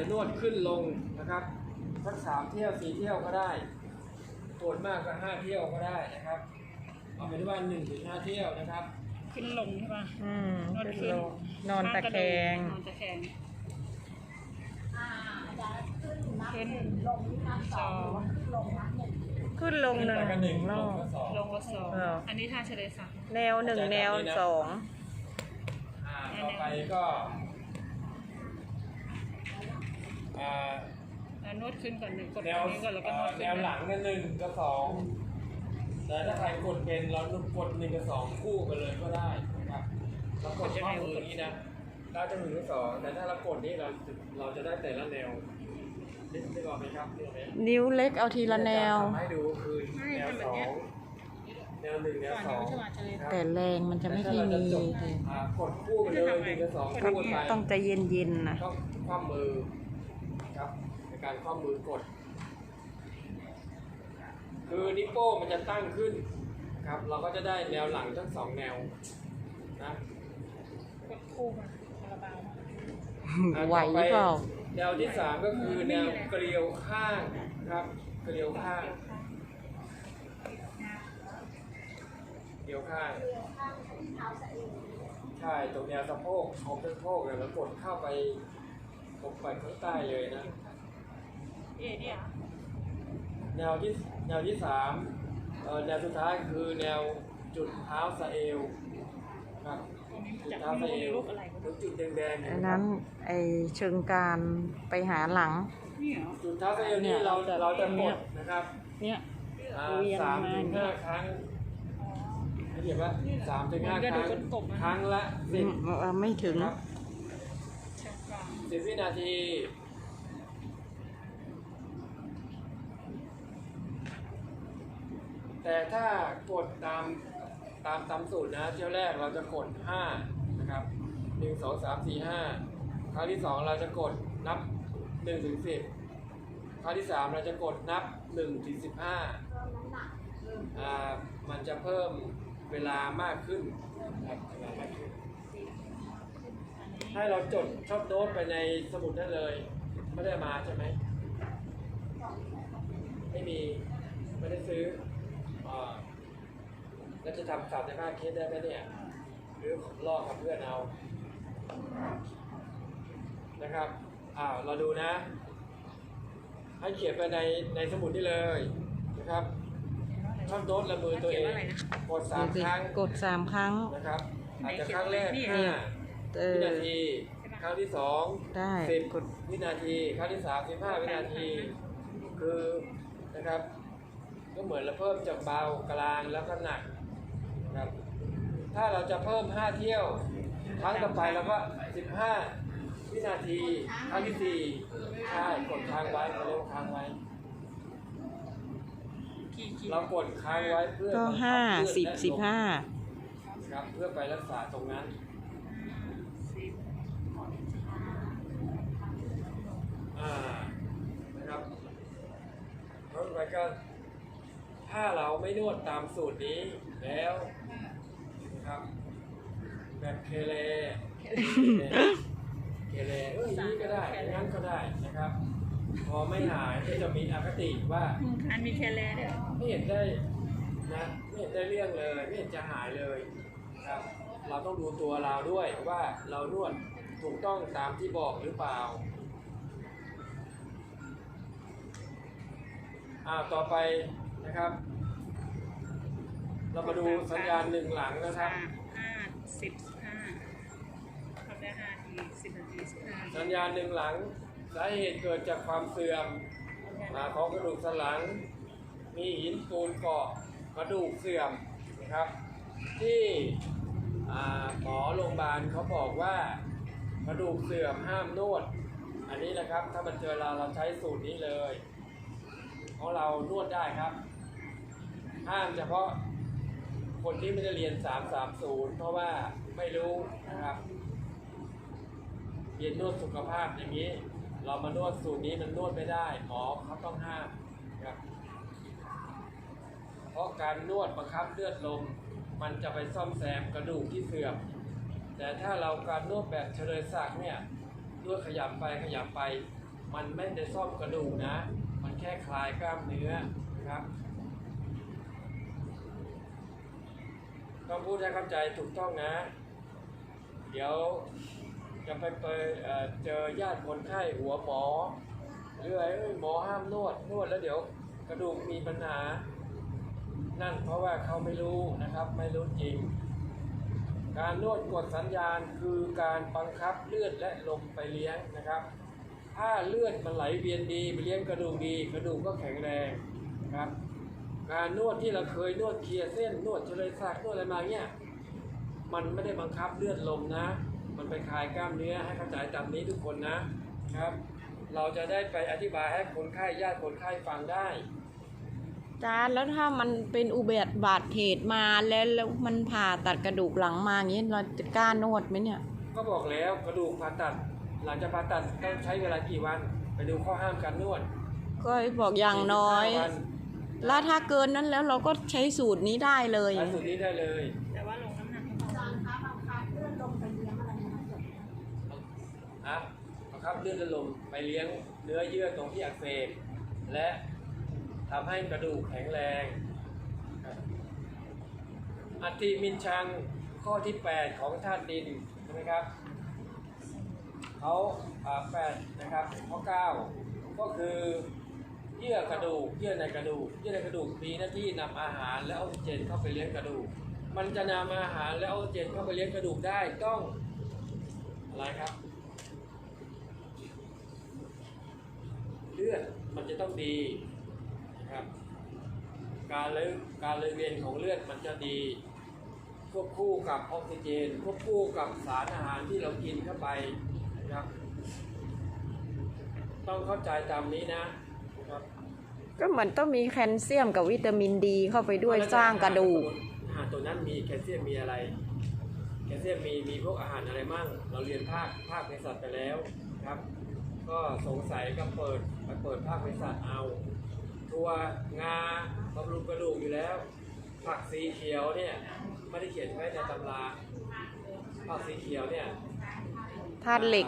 จะนวดขึ้นลงนะครับสักสามเที่ยวสี่เที่ยวก็ได้ปวดมากก็ห้าเที่ยวก็ได้นะครับ เอาเป็นว่าหนึ่งถึงห้าเที่ยวนะครับ ขึ้นลงใช่ป่ะอืมนวดขึ้นขึ้นลงนอนตะแคงนอนตะแคงอ่าอาจารย์ขึ้นนับขึ้นหนึ่งลงนับสองหรือว่าขึ้นลงนับหนึ่งขึ้นลงหนึ่งไปกันหนึ่งรลองบก็สองลงละสองเอออัอันนี้ท่าเฉลยศักดิ์แนวหนึ่งแนวสองอ่าต่อไปก็ อ่าแล้วนวดขึ้นก่อนหนึ่งกดแนตรวงนี้ก่อนแล้วก็เอ่นวอดแนขึ้นวหลังนั่นหนึ่งกับสองแต่ถ้าใครกดเป็นเรากดหนึ่งกับสองคู่กันเลยก็ได้นะครับเรากดข้อมืออย่างนี้นะได้จะหนึ่งกับสองแต่ถ้าเรากดนี่เราเราจะได้แต่ละแนวนึกนึกออกไหมครับนึกออกไหมนิ้วเล็กเอาทีละแนว ทำให้ดูคือแนวสองแนวหนึ่งแนวก่อนสองนี้ไม่ใช่ว่าเฉลยศักดิ์แต่แรงมันจะไม่ค่อยมีอ่ากดคู่กันเลยหนึ่งกับสองต้อคู่งกันไป ต้องใจเย็นๆนะ ต้องคว่ำมือ ครับ ในการคว่ำมือกด คือนิ้วโป้งมันจะตั้งขึ้นครับ เราก็จะได้แนวหลังทั้งสองแนวนะกดคู่มาคาราบาวมาอะไหวต่อเปล่าแนวที่สามก็คือแนวเกลียวข้างครับ เกลียวข้าง เกลียวข้างเรือข้างที่เท้าสะเอวใช่ ตรงแนวสะโพกของสะโพกเนี่ยเรากดเข้าไป ตรงไปข้างใต้เลยนะ เอเนี่ยแนวที่แนวที่สามแนวสุดท้ายคือแนวจุดเท้าสะเอวครับจุดเท้าสะเอรู้วรูปอจุดแดงๆอันนั้นไอเชิงการไปหาหลัง จุดเท้าสะเอวนี่เราเราจะกดนะครับ เนี่ยสามถึงห้าครั้งให้เห็นว่าสามถึงห้าครั้งครั้งละสิบไม่ถึง ครับ เชิงกลาง สิบวินาที แต่ถ้ากดตามตามตามสูตรนะ เที่ยวแรกเราจะกด 5 นะครับ 1 2 3 4 5 ครั้งที่ 2 เราจะกดนับ1ถึง10 ครั้งที่ 3 เราจะกดนับ1ถึง15เพิ่มน้ำหนักอ่ามันจะเพิ่มเวลามากขึ้นเวลามากขึ้น ให้เราจดชอบโน้ตไปในสมุดได้เลย ไม่ได้มาใช่ไหม ไม่มี ไม่ได้ซื้ออ่าแล้วจะทำสามสิบห้าเคสได้ไหมเนี่ย หรือลอกกับเพื่อนเอา นะครับ อ้าว เราดูนะ ให้เขียนไปในในสมุดนี่เลยนะครับชอบโน้ตละมือตัวเอง กดสามครั้ง กดสามครั้ง นะครับอาจจะครั้งแรกนี่ห้า เอวิอ นาที ครั้งที่สองได้สิบกด วินาที ครั้งที่สามสิบห้าวินาที คือนะครับ ก็เหมือนเราเพิ่มจากเบากลางแล้วก็หนักนะครับ ถ้าเราจะเพิ่มห้าเที่ยว ครั้งต่อไปเราก็สิบห้าวินาที ครั้งที่สี่ใช่กดค้างไว้เขาเรียกว่าค้างไว้ กี่กี่เรากดค้างไว้เพื่อก็บังคับห้าเลือดสิบและสิบลมห้า ครับเพื่อไปรักษาตรงนั้น สิบ อ่า นะครับเพราะไป ก็ ถ้าเราไม่นวดตามสูตรนี้แล้วนะครับแบบเคเลเคเลเอ้ยอย่างนี้ก็ได้อย่างนั้นก็ได้นะครับ พอไม่หายก็จะมีอคติว่าอันมีแคลร์เนี่ยไม่เห็นได้นะไม่เห็นได้เรื่องเลย ไม่เห็นจะหายเลยนะครับเราต้องดูตัวเราด้วยว่าเรานวดถูกต้องตามที่บอกหรือเปล่า อ่าต่อไปนะครับ เรามาดูสัญญาณหนึ่งหลังนะครับห้าสิบห้าทำได้ห้าทีสิบนาทีสิบห้าสัญญาณหนึ่งหลังสาเหตุเกิดจากความเสื่อมอ่าของกระดูกสันหลัง มีหินปูนเกาะกระดูกเสื่อมนะครับ ที่อ่าหมอโรงพยาบาลเขาบอกว่ากระดูกเสื่อมห้ามนวด อันนี้นะครับถ้ามันเจอเราเราใช้สูตรนี้เลย ของเรานวดได้ครับ ห้ามเฉพาะคนที่ไม่ได้เรียน 330 เพราะว่าไม่รู้นะครับ เรียนนวดสุขภาพอย่างนี้ เรามานวดสูตรนี้มันนวดไม่ได้หมอเขาต้องห้ามครับเพราะการนวดบังคับเลือดลมมันจะไปซ่อมแซมกระดูกที่เสื่อม แต่ถ้าเราการนวดแบบเฉลยศักเนี่ยนวดขยับไปขยับไป มันไม่ได้ซ่อมกระดูกนะ แค่คลายกล้ามเนื้อนะครับต้องพูดให้เข้าใจถูกต้องนะ เดี๋ยวจะไปไปเจอญาติคนไข้หัวหมอหรืออะไรหมอห้ามนวดนวดแล้วเดี๋ยวกระดูกมีปัญหา นั่นเพราะว่าเขาไม่รู้นะครับไม่รู้จริง การนวดกดสัญญาณคือการบังคับเลือดและลมไปเลี้ยงนะครับ ถ้าเลือดมันไหลเวียนดีไปเลี้ยงกระดูกดีกระดูกก็แข็งแรงนะครับการนวดที่เราเคยนวดเคลียร์เส้นนวดเฉลยศักดิ์นวดอะไรมาเนี่ยมันไม่ได้บังคับเลือดลมนะ มันไปคลายกล้ามเนื้อให้เข้าใจตามนี้ทุกคนนะครับ เราจะได้ไปอธิบายให้คนไข้ญาติคนไข้ฟังได้จานแล้วถ้ามันเป็นอุบัติบาดเหตุมาแล้วแล้วมันผ่าตัดกระดูกหลังมาอย่างนี้เราจะกล้านวดไหมเนี่ย ก็บอกแล้วกระดูกผ่าตัด หลังจากผ่าตัดต้องใช้เวลากี่วัน ไปดูข้อห้ามการนวดก็บอกอย่างน้อย 45วันแล้วถ้าเกินนั้นแล้วเราก็ใช้สูตรนี้ได้เลยใช้สูตรนี้ได้เลยแต่ว่าลงน้ำหนักให้เขานะบังคับเลือดและลมไปเลี้ยงเนื้อเยื่อตรงที่อักเสบและทำให้กระดูกแข็งแรงอัติมินชังข้อที่ 8 ของธาตุดินใช่ไหมครับ เขาแปดนะครับข้อ9ก็คือเยื่อกระดูกเยื่อในกระดูกเยื่อในกระดูกมีหน้าที่นำอาหารและออกซิเจนเข้าไปเลี้ยงกระดูก มันจะนำอาหารและออกซิเจนเข้าไปเลี้ยงกระดูกได้ต้องอะไรครับเลือดมันจะต้องดีนะครับการเลยการเลยเวียนของเลือดมันจะดีควบคู่กับออกซิเจนควบคู่กับสารอาหารที่เรากินเข้าไป นะครับต้องเข้าใจตามนี้นะนะครับก็เหมือนต้องมีแคลเซียมกับวิตามินดีเข้าไปด้วยสร้างกระดูกอาหารตัวนั้นมีแคลเซียมมีอะไร แคลเซียมมีมีพวกอาหารอะไรมั่ง เราเรียนภาคภาคเภสัชไปแล้วครับ ก็สงสัยก็เปิดไปเปิดภาคเภสัชเอาทัวงาบำรุงกระดูกอยู่แล้ว ผักสีเขียวเนี่ยไม่ได้เขียนไว้ในตำราผักสีเขียวเนี่ย ธาตุเหล็ก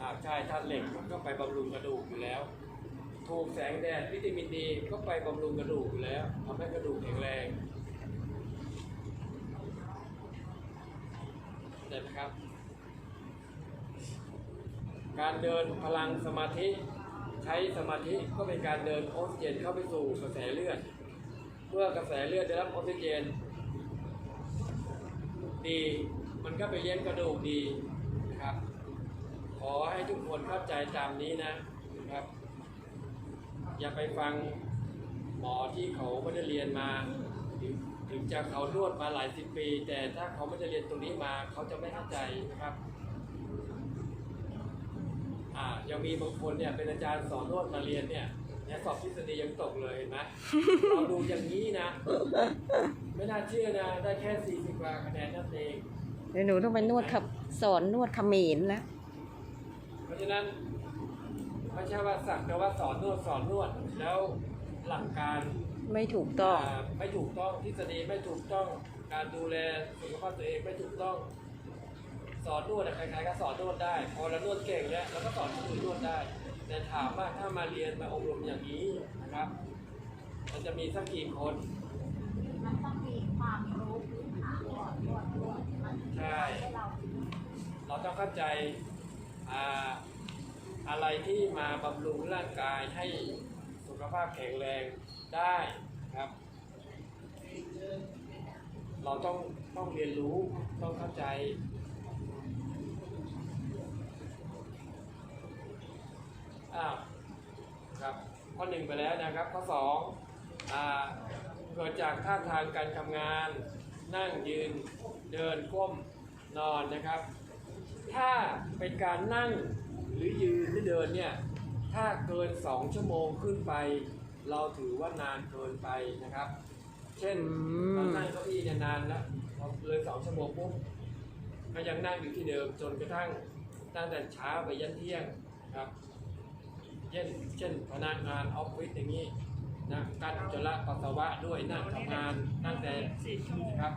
อ่าใช่ธาตุเหล็กมันก็ไปบำรุงกระดูกอยู่แล้ว ถูกแสงแดดวิตามินดีก็ไปบำรุงกระดูกอยู่แล้วทำให้กระดูกแข็งแรงได้ไหมครับ การเดินพลังสมาธิ ใช้สมาธิก็เป็นการเดินออกซิเจนเข้าไปสู่กระแสเลือด เมื่อกระแสเลือดได้รับออกซิเจน ดี มันก็ไปเลี้ยงกระดูกดีนะครับ อให้ทุกคนเข้าใจตามนี้นะนะครับ อย่าไปฟังหมอที่เขาไม่ได้เรียนมาถึงถึงจะเขานวดมาหลายสิบปี แต่ถ้าเขาไม่ได้เรียนตรงนี้มาเขาจะไม่เข้าใจนะครับอ่ายังมีบางคนเนี่ยเป็นอาจารย์สอนนวดมาเรียนเนี่ยสอบทฤษฎียังตกเลยเห็นไหมเราดูอย่างนี้นะ ไม่น่าเชื่อนะได้แค่40กว่าคะแนนนั่นเองเดี๋ยวหนูต้องไปนวดขับสอนนวดเขมรแล้วะฉะนั้นไม่ใช่ว่าสักแต่ว่าสอนนวดสอนนวดแล้วหลักการไม่ถูกต้องาไม่ถูกต้องทฤษฎีไม่ถูกต้องการดูแลสุขภาพตัวเองไม่ถูกต้อง สอนนวดอะใครๆก็สอนนวดได้ พอเรานวดเก่งแล้วเราก็สอนคนอื่นนวดได้ แต่ถามว่าถ้ามาเรียนมาอบรมอย่างนี้นะครับ มันจะมีสักกี่คนมันต้องมีความรู้พื้นฐานก่อนนวดนวดมันใช่ให้เราเราต้องเข้าใจ อะไรที่มาบำรุงร่างกายให้สุขภาพแข็งแรงได้ครับ เราต้องต้องเรียนรู้ต้องเข้าใจอ้าวครับข้อหนึ่งไปแล้วนะครับ ข้อสองอ่าเกิดจากท่าทางการทำงาน นั่งยืนเดินก้มนอนนะครับ ถ้าเป็นการนั่งหรือยืนหรือเดินเนี่ย ถ้าเกิน 2 ชั่วโมงขึ้นไป เราถือว่านานเกินไปนะครับ เช่นอืมเรานั่งเก้าอี้เนี่ยนานแล้วพอเลยสองชั่วโมงปุ๊บก็ยังนั่งอยู่ที่เดิมจนกระทั่งตั้งแต่เช้าไปยันเที่ยงครับเช่นเช่นพนักงานออฟฟิศอย่างนี้นะการอุจจาระปัสสาวะด้วยนั่งทำงานตั้งแต่สี่ชั่วโมงนะครับ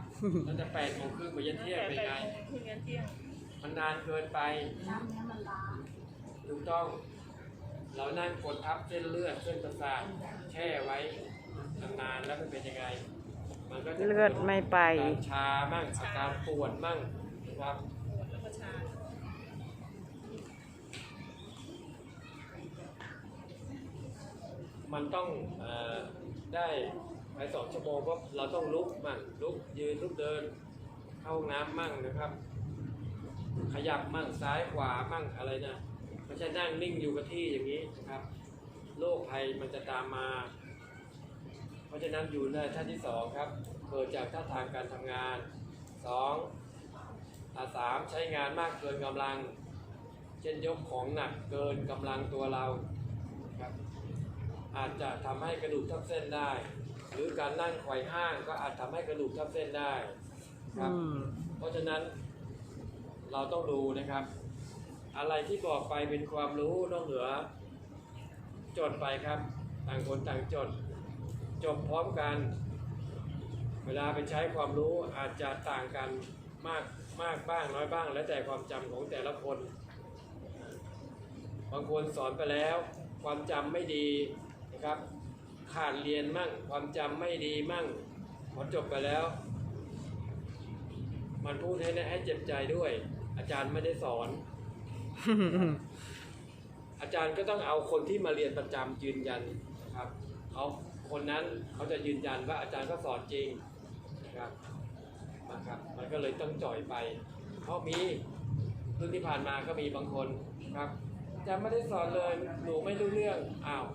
ตั้งแต่แปดโมงครึ่งไปยันเที่ยงแต่เป็นไปไงถึงยันเที่ยง มันนานเกินไปน้ำเนี้ยมันล้างถูกต้อง เรานั่งกดทับเส้นเลือดเส้นประสาทแช่ไว้นานๆแล้วมันเป็นยังไง มันก็จะเลือดไม่ไป อาการชามั่งอาการปวดมั่งนะครับแล้วก็ชามันต้องเออได้ไปสองชั่วโมงเพราะเราต้องลุกมั่งลุกยืนลุกเดิน เข้าห้องน้ำมั่งนะครับ ขยับมั่งซ้ายขวามั่งอะไรนะไม่ใช่นั่งนิ่งอยู่กับที่อย่างนี้นะครับโรคภัยมันจะตามมา เพราะฉะนั้นอยู่ในท่านที่สองครับเกิดจากท่าทางการทำงานสองอ่าสามใช้งานมากเกินกำลัง เช่นยกของหนักเกินกำลังตัวเราครับอาจจะทำให้กระดูกทับเส้นได้ หรือการนั่งไขว่ห้างก็อาจทำให้กระดูกทับเส้นได้ครับอืมเพราะฉะนั้น เราต้องดูนะครับ อะไรที่บอกไปเป็นความรู้นอกเหนือ จดไปครับ ต่างคนต่างจด จบพร้อมกัน เวลาไปใช้ความรู้อาจจะต่างกันมากมากบ้างน้อยบ้าง แล้วแต่ความจำของแต่ละคน บางคนสอนไปแล้ว ความจำไม่ดีนะครับ ขาดเรียนมั่ง ความจำไม่ดีมั่งพอจบไปแล้ว มันพูดให้ให้เจ็บใจด้วย อาจารย์ไม่ได้สอน อาจารย์ก็ต้องเอาคนที่มาเรียนประจำยืนยันนะครับเขาคนนั้นเขาจะยืนยันว่าอาจารย์ก็สอนจริงนะครับนะครับ มันก็เลยต้องจ่อยไป เพราะมีเรื่องที่ผ่านมาก็มีบางคนนะครับอาจารย์ไม่ได้สอนเลยหนูไม่รู้เรื่องอ้าว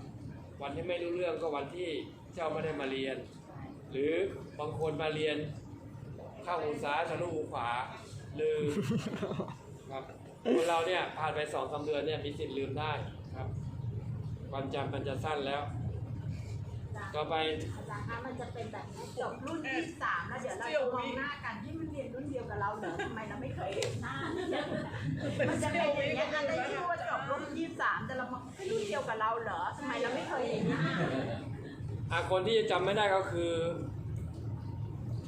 วันที่ไม่รู้เรื่องก็วันที่เจ้าไม่ได้มาเรียน หรือบางคนมาเรียนข้าหูซ้ายทะลุหูขวา ลืมครับคนเราเนี่ยผ่านไปสองสามเดือนเนี่ยมีสิทธิ์ลืมได้ครับ ความจำมันจะสั้นแล้ว ต่อไปอาจารย์คะมันจะเป็นแบบนี้จบรุ่นที่สามแล้วเดี๋ยวเราจะมองหน้ากันที่มันเรียนรุ่นเดียวกับเราเหรอทำไมเราไม่เคยเห็นหน้ามันจะเป็นอย่างเงี้ยอันได้ชื่อว่าจบรุ่นที่สามแต่เรามองเฮ้ยรุ่นเดียวกับเราเหรอทำไมเราไม่เคยเห็นหน้าอาคนที่จำไม่ได้ก็คือ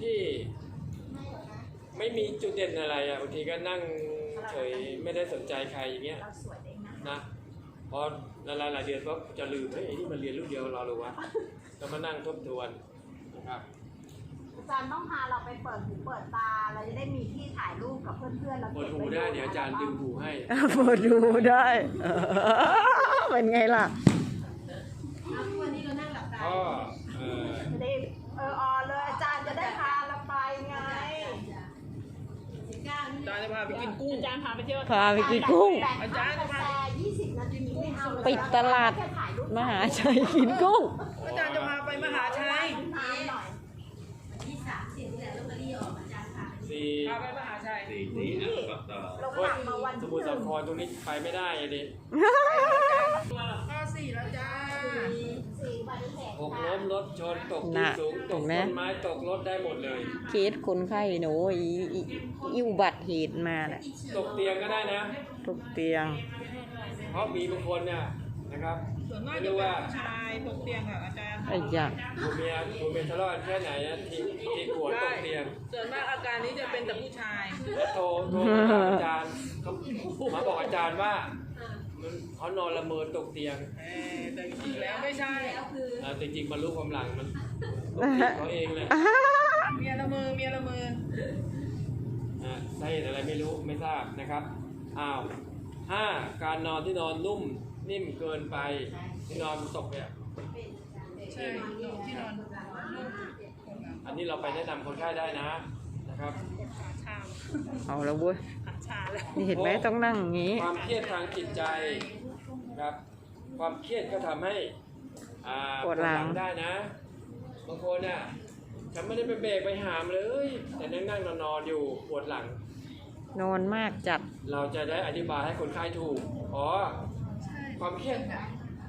ที่ ไม่มีจุดเด่นอะไรอะบางทีก็นั่งเฉยไม่ได้สนใจใครอย่างเงี้ยเราสวยเองนะนะพอหลายๆเดือนก็จะลืมเฮ้ยไอ้นี่มันเรียนรุ่นเดียวกับเราหรือวะก็มานั่งทบทวนนะครับอาจารย์ต้องพาเราไปเปิดหูเปิดตาเราจะได้มีที่ถ่ายรูปกับเพื่อนๆเราเปิดก็บหูว้ได้เดี๋ยวอาจารย์ดึงหูให้เปิดดูได้เออเป็นไงล่ะวันนี้เรานั่งหลับตาก็เอ่อจะได้เออออเลยอาจารย์จะได้พาเราไปไง อา จารย์จะพาไปกินกุ้ง อาจารย์พาไปเที่ยวพาไปกินกุ้ง อาจารย์จะพายี่สิบนาทีไม่เอาเลยปิดตลาดแค่ถ่ายรูปมหาชัยกินกุ้ง อาจารย์จะพาไปมหาชัยน้ำหน่อยสี่พาไปมหาชัยเรากลับมาวันสที่มุทรหสานึ่งครตรงนี้ไปไม่ได้อะดิ ข้อสี่แล้วจ้า สี่อุบัติเหตุ หก ค่ะ ล้มรถชนตกที่น่ะสูงตถูกกไหม ต้นไม้ตกรถได้หมดเลย เคสคนไข้หนูอีอีอีอุบัติเหตุมาน่ะตกเตียงก็ได้นะทุกเตียง เพราะมีบางคนเนี่ยนะครับส่วนมากไม่จะรู้เป็นว่าผู้ชายตกเตียงค่ะอาจารย์ไอ้ยะผัวเมียผัวเมียทะเลาะกันแค่ไหนนะทีทีขวดตกเตียง ส่วนมากอาการนี้จะเป็นแต่ผู้ชาย แล้วโทรโทรมาถามอาจารย์เขามาบอกอาจารย์ว่า มันเขานอนละเมอตกเตียงเออแต่จริงๆแล้วไม่ใช่อ่าจริงๆมันรู้ความหลังมันตกเขาเองเลยเมียละเมอเมียละเมออ่าสาเหตุอะไรไม่รู้ไม่ทราบนะครับอ้าวห้าการนอนที่นอนนุ่มนิ่มเกินไปที่นอนตกเนี่ยใช่ที่นอนอันนี้เราไปแนะนำคนไข้ได้นะนะครับขาชาเอาแล้วเว้ยขาชาแล้ว นี่เห็นไหมต้องนั่งอย่างงี้ ความเครียดทางจิตใจนะครับ ความเครียดก็ทำให้อ่าปวดหลังได้นะบางคนเนี่ยฉันไม่ได้ไปเบรกไปหามเลย แต่นั่งนั่งนอนนอนๆอยู่ปวดหลัง นอนมากจัด เราจะได้อธิบายให้คนไข้ถูกอ๋อความเครียด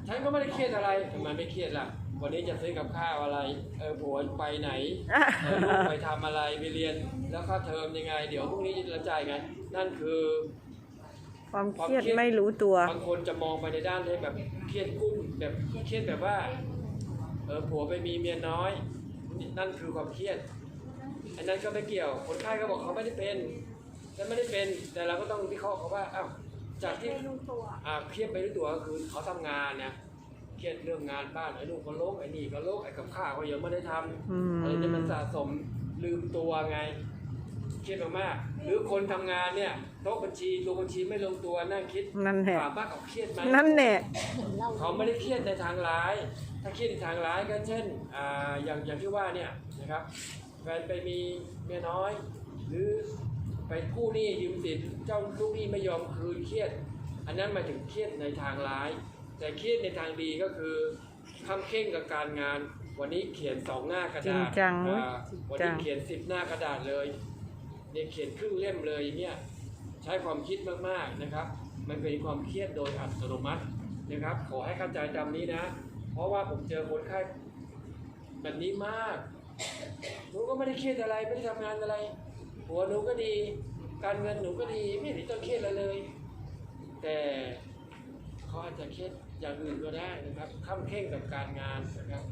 ฉันก็ไม่ได้เครียดอะไรทำไมไม่เครียดล่ะวันนี้จะซื้อกับข้าวอะไร เออผัวไปไหนเออลูกไปทำอะไรไปเรียนแล้วค่าเทอมยังไง เดี๋ยวพรุ่งนี้จะจ่ายไง นั่นคือความเครียดไม่รู้ตัว บางคนจะมองไปในด้านที่แบบเครียดกุ้มแบบเครียดแบบว่าเออผัวไปมีเมียน้อย นั่นคือความเครียด อันนั้นก็ไม่เกี่ยวคนไข้ก็บอกเขาไม่ได้เป็นฉันไม่ได้เป็นแต่เราก็ต้องวิเคราะห์เขาว่าอ้าวจากที่เมนูตัวอ่าเครียดไปด้วยตัวก็คือเขาทำงานเนี่ยเครียดเรื่องงานบ้านไอ้นู่นก็โลกไอ้นี่ก็โลกไอ้กับข้าวก็ยังไม่ได้ทำอืมอะไรเนี่ยมันสะสมลืมตัวไงเครียดมากๆหรือคนทำงานเนี่ยโต๊ะบัญชีตัวบัญชีไม่ลงตัวนั่งคิดนั่นแหละถามว่าเขาเครียดไหมนั่นแหละเขาไม่ได้เครียดในทางร้าย ถ้าเครียดในทางร้ายก็เช่นอ่าอย่างอย่างที่ว่าเนี่ยนะครับแฟนไปมีเมียน้อย หรือไปกู้หนี้ยืมสินเจ้าลูกหนี้ไม่ยอมคืนเครียด อันนั้นหมายถึงเครียดในทางร้าย แต่เครียดในทางดีก็คือทำเข่งกับการงานวันนี้เขียนสองหน้ากระจริงดาษจังเว้ยอ่าวันจันี้งเขียนสิบหน้ากระดาษเลย เนี่ยเขียนครึ่งเล่มเลยเนี่ยใช้ความคิดมากๆนะครับ มันเป็นความเครียดโดยอัตโนมัตินะครับ ขอให้เข้าใจจำนี้นะ เพราะว่าผมเจอคนไข้แบบนี้มากหนูก็ไม่ได้เครียดอะไรไม่ได้ทำงานอะไร หัวหนูก็ดี การเงินหนูก็ดีไม่เห็นต้องเครียดอะไรเลย แต่เขาอาจจะเครียดอย่างอื่นก็ได้นะครับข้ามเข่งกับการงานนะครับ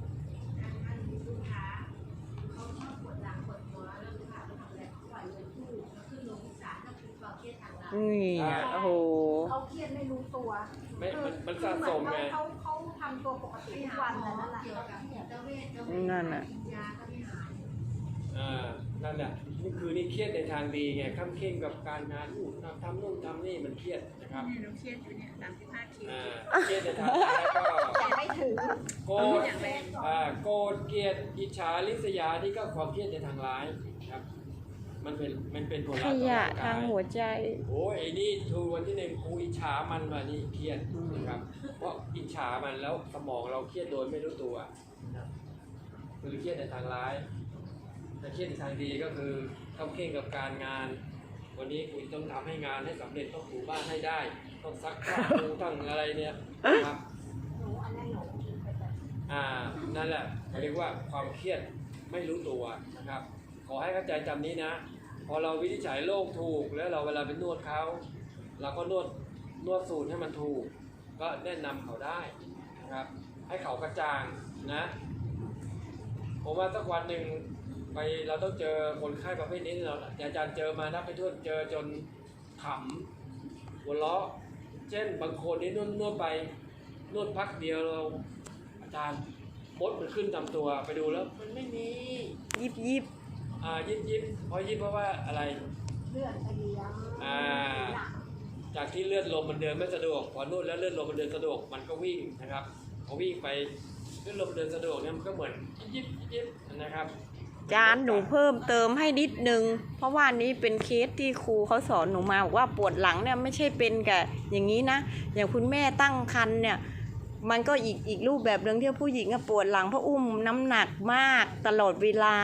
รียดทางร้ายนี่โอ้โห เขาเครียดไม่รู้ตัวไม่มันมันคือสะสมไงเขาเขาทำตัวปกติทุกวันแต่นั่นแหละ เกี่ยวกับจิตเวชเจ้าเวนั่นน่ะ ยาก็ไม่หาย อ่านั่นแหละนี่คือนี่เครียดในทางดีไงข้ามเข่งกับการงานอู้ทำทำนู่นทำนี่มันเครียดนะครับเนี่ยเราเครียดอยู่เนี่ยสามสิบห้าเคสอ่าเครียดในทางร้ายก็ยังไม่ถึง โกรธอย่างแรง อ่าโกรธเกลียดอิจฉาริษยานี่ก็ความเครียดในทางร้ายครับ มันเป็นมันเป็นผลขลัพธ์ต่อยะร่างทากางยหัวใจ โอ้ยไอ้นี่ทูวันที่หนึ่งกูอิจฉามันว่ะนี่เครียดนะครับ เพราะอิจฉามันแล้วสมองเราเครียดโดยไม่รู้ตัวนะครับคือเครียดในทางร้ายแต่เครียดในทางดีก็คือต้องเคร่งกับการงาน วันนี้คุณต้องทำให้งานให้สำเร็จต้องถูบ้านให้ได้ ต้องซักผ้าดูต้องอะไรเนี่ยนะครับ หนูอันนั้นหนูไปแบบอ่า นั่นแหละเขาเรียกว่าความเครียดไม่รู้ตัวนะครับ ขอให้เข้าใจจำนี้นะ พอเราวินิจฉัยโรคถูกแล้วเราเวลาไปนวดเขาเราก็นวดนวดสูตรให้มันถูก ก็แนะนำเขาได้นะครับ ให้เขากระจ่างนะผมว่าสักวันหนึ่งไปเราต้องเจอคนไข้ประเภทนี้เราอาจารย์เจอมานับไปทั่วเจอจนขำหัวเราะเช่นบางคนนี่นวดนวดไปนวดพักเดียวเราอาจารย์มดมันขึ้นตามตัวไปดูแล้ว มันไม่มียิบยิบ อ่ายิบยิบเพราะยิบเพราะว่าอะไร เลือดไปเลี้ยงอ่าจากที่เลือดลมมันเดินไม่สะดวกพอนวดแล้วเลือดลมมันเดินสะดวกมันก็วิ่งนะครับพอวิ่งไปเลือดลมเดินสะดวกเนี่ยมันก็เหมือนยิบยิบยิบนะครับ จานหนูเพิ่มเติมให้นิดนึง เพราะว่านี้เป็นเคสที่ครูเขาสอนหนูมาบอกว่าปวดหลังเนี่ยไม่ใช่เป็นกับอย่างนี้นะ อย่างคุณแม่ตั้งครรภ์เนี่ย มันก็อีกอีกรูปแบบหนึ่งที่ผู้หญิงอะปวดหลังเพราะอุ้มน้ำหนักมากตลอดเวลา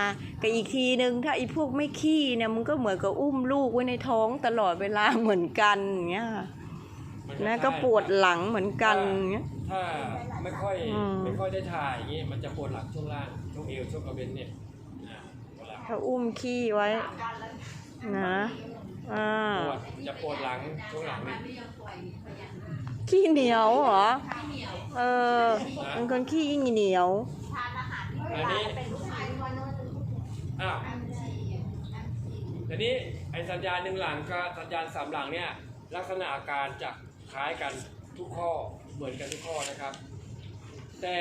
กับอีกทีหนึ่งถ้าไอ้พวกไม่ขี้เนี่ยมันก็เหมือนกับอุ้มลูกไว้ในท้องตลอดเวลาเหมือนกันอย่างเงี้ยค่ะมันนะก็ใช่ปวดหลังเหมือนกันอย่างเงี้ยถ้าไม่ค่อยอืมไม่ค่อยได้ถ่ายอย่างงี้มันจะปวดหลังช่วงล่างช่วงเอวช่วงกระเบนเนี่ยอ่าปวดหลังถ้าอุ้มขี้ไว้นะอ่าปวดจะปวดหลังช่วงหลัง ขี้เหนียวเหรอข้าวเหนียวเออเป็นคนขี้เหนียว ทานอาหารที่เวลาเป็นลูกค้าที่ว่าโน่นอ้าวอันสี่อันสี่ทีนี้ไอ้สัญญาณหนึ่งหลังกับสัญญาณสามหลังเนี่ยลักษณะอาการจะคล้ายกันทุกข้อเหมือนกันทุกข้อนะครับ แต่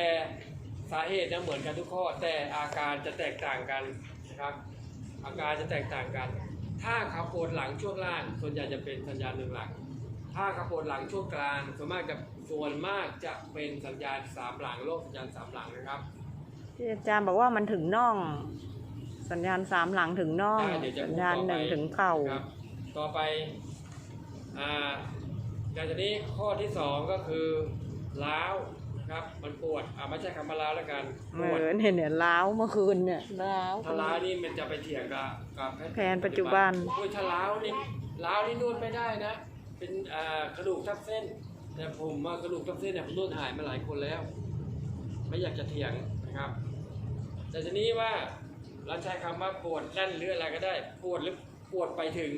สาเหตุเนี่ยเหมือนกันทุกข้อ แต่อาการจะแตกต่างกันนะครับ อาการจะแตกต่างกัน ถ้าขับปวดหลังช่วงล่างส่วนใหญ่จะเป็นสัญญาณหนึ่งหลัง ถ้าขับปวดหลังช่วงกลางส่วนมากจะส่วนมากจะเป็นสัญญาณสามหลังโรคสัญญาณสามหลังนะครับๆที่อาจารย์บอกว่ามันถึงน่อง สัญญาณสามหลังถึงน่องได้เดี๋ยวจะสัญพูดญาณต่อหไปนึ่งถึงเข่า ครับต่อไปอ่าจากนี้ข้อที่สองก็คือล้าวนะครับมันปวดอ่าไม่ใช่คำว่าล้าวแล้วกันเอปวดอเนี่ยเนี่ยล้าวเมื่อคืนเนี่ยล้าว ถ้าล้าวนี่มันจะไปเถียงกับกับแผนปัจจุบัน โอ้ยถ้าล้าวนี่ล้าวนี่นวดไม่ได้นะ เป็นกระดูกทับเส้น แต่ผมว่ากระดูกทับเส้นเนี่ยผมนวดหายมาหลายคนแล้ว ไม่อยากจะเถียงนะครับ แต่ทีนี้ว่าเราใช้คำว่าปวดแน่นหรืออะไรก็ได้ ปวดหรือปวดไปถึง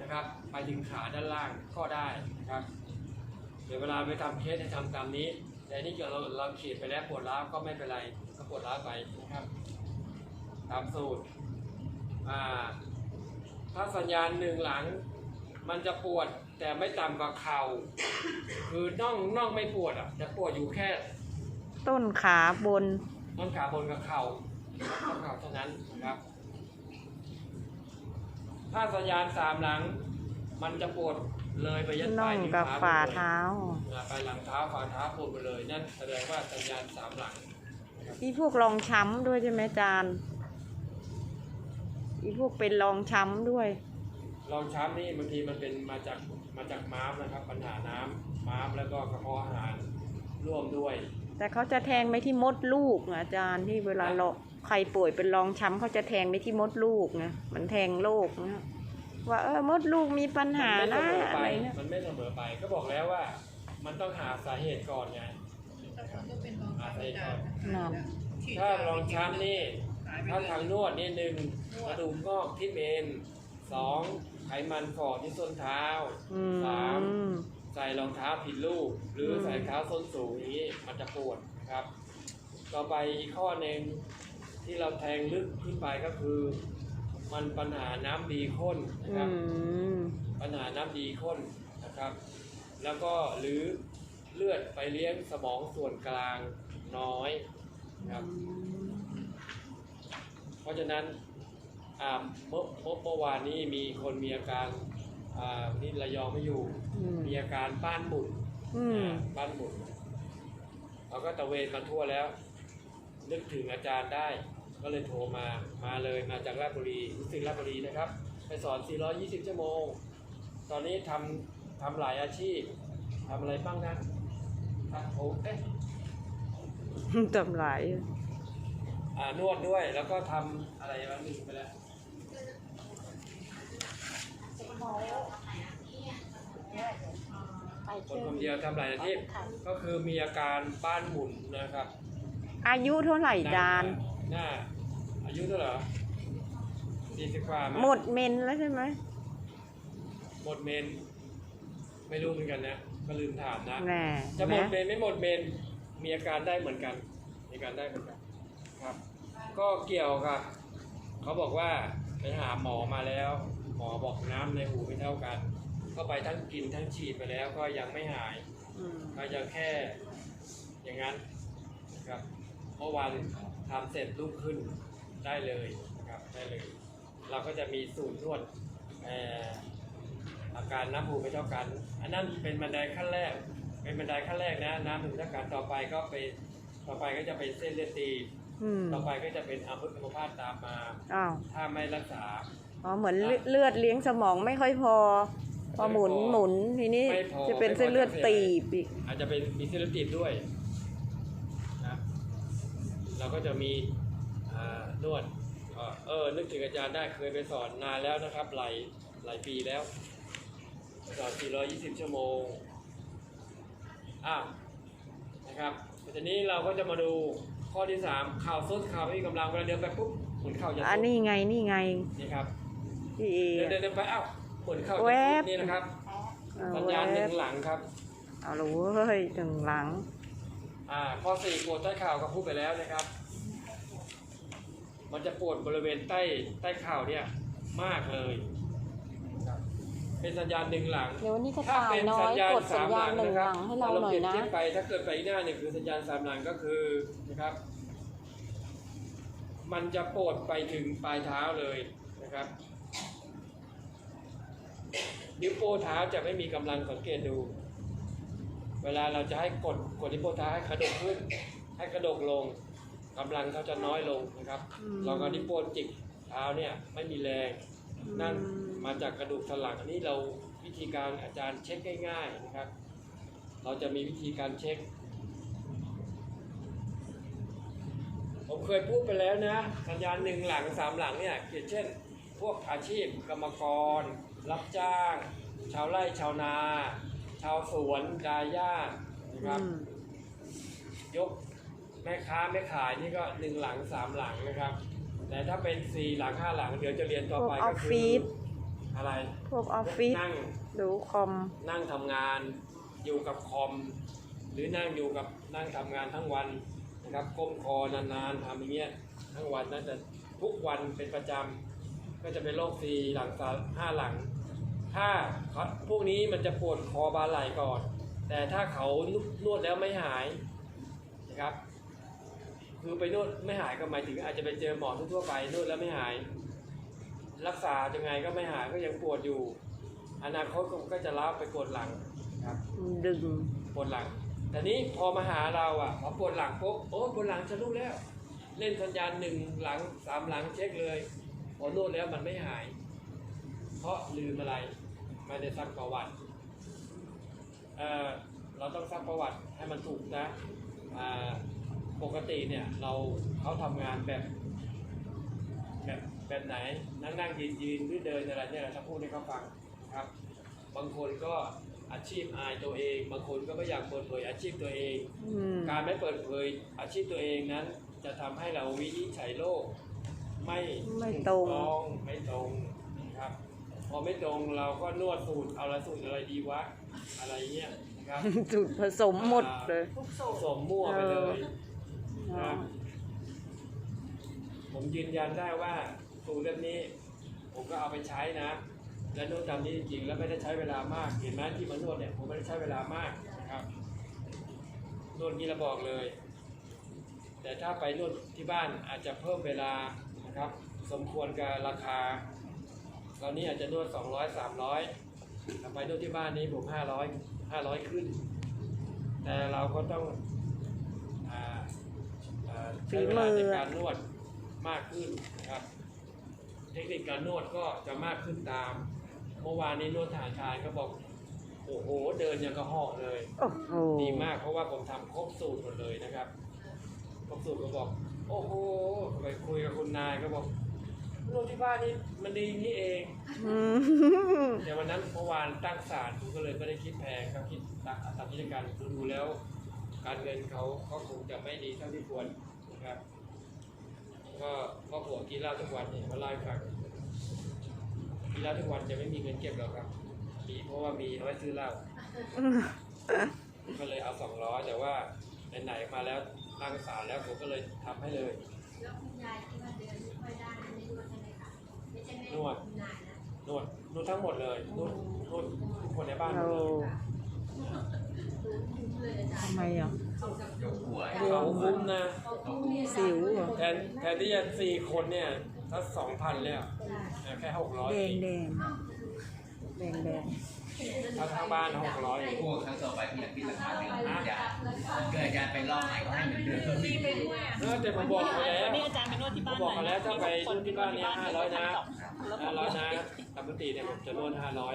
นะครับ ไปถึงขาด้านล่างก็ได้นะครับเดี๋ยวเวลาไปทำเคสให้ทำตามนี้ แต่นี่เกิดเราเราขีดไปแล้วปวดร้าวก็ไม่เป็นไรก็ปวดร้าวไปนะครับ ตามสูตรอ่าถ้าสัญญาณหนึ่งหลัง มันจะปวดแต่ไม่ต่ำกว่าเข่าคือน่องน่องไม่ปวดอะจะปวดอยู่แค่ต้นขาบน ต้นขาบนกับเข่าต้นเข่าเท่านั้นนะครับถ้าสัญญาณสามหลัง มันจะปวดเลยไปยันปน่ลาอยงนิ้วกับเท้าฝ่าไปเลยเท้าอ่าไปหลังเท้าฝ่าเท้าปวดไปเลยนั่นแสดงว่าสัญญาณสามหลัง อีพวกรองช้ำด้วยใช่ไหมอาจารย์อีพวกเป็นรองช้ำด้วย รองช้ำนี่บางทีมันเป็นมาจากมาจากม้ามนะครับ ปัญหาน้ำม้ามแล้วก็กระเพาะอาหารร่วมด้วย แต่เขาจะแทงไปที่มดลูกนะอาจารย์ที่เวลาเราใครป่วยเป็นรองช้ำเขาจะแทงไปที่มดลูกนะมันแทงโรคนะว่าเออมดลูกมีปัญหามันนะไม่เสมออะไปไรเนี่ยมันไม่เสมอไปก็บอกแล้วว่า มันต้องหาสาเหตุก่อนไงก็เป็นรองหาเท้าสาเหตุก่อนนั่นถ้ารองช้ำนี่ถ้าทางนวดนี่หนึ่งกระดูกงอกที่เมนสอง ไขมันฝ่อที่ส้นเท้าอืสามมใส่รองเท้าผิดลูก หรืออมใส่เท้าส้นสูงอย่างนี้มันจะปวดนะครับ ต่อไปอีกข้อหนึ่งที่เราแทงลึกขึ้นไปก็คือ มันปัญหาน้ำดีข้นนะคอืรับ มปัญหาน้ำดีข้นนะครับ แล้วก็หรือเลือดไปเลี้ยงสมองส่วนกลางน้อยนะครับ เพราะฉะนั้นอ่า เมื่อเมื่อเมื่อวานนี้มีคนมีอาการอ่านี่ระยองไม่อยู่อืมมีอาการบ้านหมุนอืมอ่าบ้านหมุนเราก็ตะเวนมาทั่วแล้ว นึกถึงอาจารย์ได้ ก็เลยโทรมามาเลยมาจากราชบุรีรู้สึกราชบุรีนะครับ ไปสอน 420 ชั่วโมง ตอนนี้ทำทำหลายอาชีพทำอะไรบ้างนะตัดผมเอ๊ะจำหลายอ่านวดด้วยแล้วก็ทำอะไรบ้างลืมไปแล้ว คนคนเดียวทำหลายอาชีพก็คือมีอาการบ้านหมุนนะครับอายุเท่าไหร่อาจารย์หน้าอายุเท่าไหร่สี่สิบกว่ามั้ยหมดเมนแล้วใช่ไหมหมดเมน ไม่รู้เหมือนกันนะก็ลืมถามนะแน่จะหมดนะเมนไม่หมดเมนมีอาการได้เหมือนกัน มีอาการได้เหมือนกันครับ ก็เกี่ยวกับเขาบอกว่าไปหาหมอมาแล้วห มอบอกน้ำในหูไม่เท่ากันก็ไปทั้งกินทั้งฉีดไปแล้วก็ยังไม่หายอืมก็ยังแค่อย่างนั้นนะครับเมื่อวานทำเสร็จลุกขึ้นได้เลยนะครับได้เลย เราก็จะมีสูตรนวดเอ่ออาการน้ำหูไม่เท่ากัน อันนั้นเป็นบันไดขั้นแรก เป็นบันไดขั้นแรกนะน้ำหูไม่เท่ากันต่อไปก็ไปต่อไปก็จะเป็นเส้นเลือดตีบอืมต่อไปก็จะเป็นอัมพฤกษ์อัมพาตตามมาอ้าวถ้าไม่รักษา อ๋อเหมือนเลือดเลือดเลี้ยงสมองไม่ค่อยพอ พอหมุนไม่พอหมุนทีนี้ไม่พอ จะเป็นเส้นเลือดตีบอีกอาจจะเป็นมีเส้นเลือดตีบด้วยนะเราก็จะมีอ่านวดเอ่อเออ นึกถึงอาจารย์ได้เคยไปสอนนานแล้วนะครับ หลายหลายปีแล้วสอน 420 ชั่วโมงอะนะครับทีนี้เราก็จะมาดูข้อที่ 3 ข่าวสุดข่าวไม่มีกำลังเวลาเดินไปปุ๊บหมุนเข่าจะอันสุดนี้ไงนี่ไง นี่ครับ พี่เอ เดินเดินเดินไปอ้าวหมุนเข่าจะแวสุบดนี่นะครับเอาสัญญาณหแวนึ่บงหลังครับ เอาละเว้ยถึงหลัง อ่าข้อสี่ปวดใต้เข่าก็พูดไปแล้วนะครับ มันจะปวดบริเวณใต้ใต้เข่าเนี่ยมากเลยนะครับเป็นสัญญาณหนึ่งหลังเดี๋ยววันนี้กระถ้าต่ายเป็นน้อสัญยญาณกดสัสาญมหญาลัณงหนึ่งนะคหรับลังให้เราหน่อยนะเปรีบทีบไปถ้าเกิดไปอีกหน้าเนี่ยคือสัญญาณสามหลังก็คือนะครับ มันจะปวดไปถึงปลายเท้าเลยนะครับ นิ้วโป้เท้าจะไม่มีกำลังสังเกตดู เวลาเราจะให้กดกดนิ้วโป้เท้าให้กระดกขึ้น ให้กระดกลงกำลังเขาจะน้อยลงนะครับอืมลองเอานิ้วโป้จิกเท้าเนี่ยไม่มีแรงนั่นมาจากกระดูกสันหลังอันนี้เราวิธีการอาจารย์เช็คง่ายๆนะครับ เราจะมีวิธีการเช็ค ผมเคยพูดไปแล้วนะ สัญญาณหนึ่งหลังสามหลังเนี่ยอย่างเช่น พวกอาชีพกรรมกร รับจ้าง ชาวไร่ชาวนา ชาวสวนดายหญ้านะครับอืมยกแม่ค้าแม่ขายนี่ก็หนึ่งหลังสามหลังนะครับ แต่ถ้าเป็นสี่หลังห้าหลัง เดี๋ยวจะเรียนต่อไปพวกอก็อฟคืฟิอศ อะไรพวกออฟฟิศนั่งดูคอม นั่งทำงานอยู่กับคอม หรือนั่งอยู่กับนั่งทำงานทั้งวันนะครับก้มคอนานๆทำอย่างเงี้ยทั้งวันน่าจะทุกวันเป็นประจำ ก็จะเป็นโรคสี่หลังสามห้าหลัง ถ้าพวกนี้มันจะปวดคอบาไหล่ก่อน แต่ถ้าเขานวดแล้วไม่หายนะครับ คือไปนวดไม่หายก็หมายถึง อาจจะไปเจอหมอทั่วไปนวดแล้วไม่หาย รักษายังไงก็ไม่หายก็ยังปวดอยู่ อนาคตก็จะล้าไปปวดหลังครับดึงปวดหลังแต่นี้พอมาหาเราอะพอปวดหลังปุ๊บโอ้ปวดหลังจะรู้แล้ว เล่นสัญญาณหนึ่งหลังสามหลังเช็คเลย พอนวดแล้วมันไม่หาย เพราะลืมอะไรไม่ได้ซักประวัติเอ่อเราต้องซักประวัติให้มันถูกนะอ่าปกติเนี่ยเราเขาทำงานแบบแบบแบบไหนนั่งนั่งยืนยืนหรือเดินอะไรเนี่ยเราจะพูดให้เขาฟังครับ บางคนก็อาชีพอายตัวเอง บางคนก็ไม่อยากเปิดเผยอาชีพตัวเองอืมการไม่เปิดเผยอาชีพตัวเองนั้น จะทำให้เราวินิจฉัยโรค ไม่ไม่ตรง ต้องไม่ตรงนะครับ พอไม่ตรงเราก็นวดสูตรเอาละสูตรอะไรดีวะอะไรเงี้ยนะครับจุดผสมหมดเลย ทุกโซผสมมั่วไปเลยอ๋อนะครับผมยืนยันได้ว่าสูตรเล่มนี้ ผมก็เอาไปใช้นะ และนวดตามนี้จริงๆแล้วไม่ได้ใช้เวลามาก เห็นไหมที่มานวดเนี่ยผมไม่ได้ใช้เวลามากนะครับนวดนี้เราบอกเลย แต่ถ้าไปนวดที่บ้านอาจจะเพิ่มเวลา นะครับ สมควรกับราคาตอนนี้อาจจะนวด200 300ถ้าไปนวดที่บ้านนี้ผม500 500 ขึ้น แต่เราก็ต้องอ่าอ่าใช้เวลาในการนวดมากขึ้นนะครับ เทคนิคการนวดก็จะมากขึ้นตาม เมื่อวานนี้นวดทหารชายก็บอก โอ้โห เดินยังกระหอกเลยโอ้โหดีมากเพราะว่าผมทำครบสูตรหมดเลยนะครับ ครบสูตรก็บอก โอ้โหไปคุยกับคุณนายก็บอกนวดที่บ้านนี่มันดีนี่เองอืมแต่วันนั้นเมื่อวานตั้งศาลผมก็เลยไม่ได้คิดแพงก็คิดตามตามที่การดูแล้ว การเงินเขาก็คงจะไม่ดีเท่าที่ควรนะครับก็ก็ผัวกินเหล้าทุกวันเนี่ยมาไล่าให้ฟังกินเหล้าทุกวันจะไม่มีเงินเก็บหรอกครับมีเพราะว่ามีเอาไว้ซื้อเหล้า ก็เลยเอาสองร้อยแต่ว่าไหนๆมาแล้ว ตั้งศาลแล้วผมก็เลยทำให้เลย แล้วคุณยายที่ว่าเดินไม่ค่อยได้อันนี้นวดได้ไหมคะไม่ใช่แม่นวดคุณนายนะนวดนวดทั้งหมดเลยนวดนวดทุกคนในบ้านหมโอ้ดเลยดูคุ้มเลยอาจารย์ทำไมอะยกหัวเขาคุ้มนะเขาคุ้มเนี่ยสิวเหรอแทนแทนที่จะสี่คนเนี่ยถ้าสองพันแล้วแค่หกร้อยแดงแดงแดงแดง ถ้าทางบ้านหกร้อยพวกครั้งต่อไปที่อยากที่ราคาหนึ่งอาจารย์เกิดอาจารย์ไปลองไหนก็ให้เหมือนเดิมมีไปด้วยอะเออแต่ผมบอกเขาแล้ววันนี้อาจารย์ไปนวดที่ผมบ้านบอกเขาแล้วถ้าไปนวดที่บ้านเนี่ยห้าร้อยนะแล้วห้าร้อยนะปกติเนี่ยผมจะนวดห้าร้อย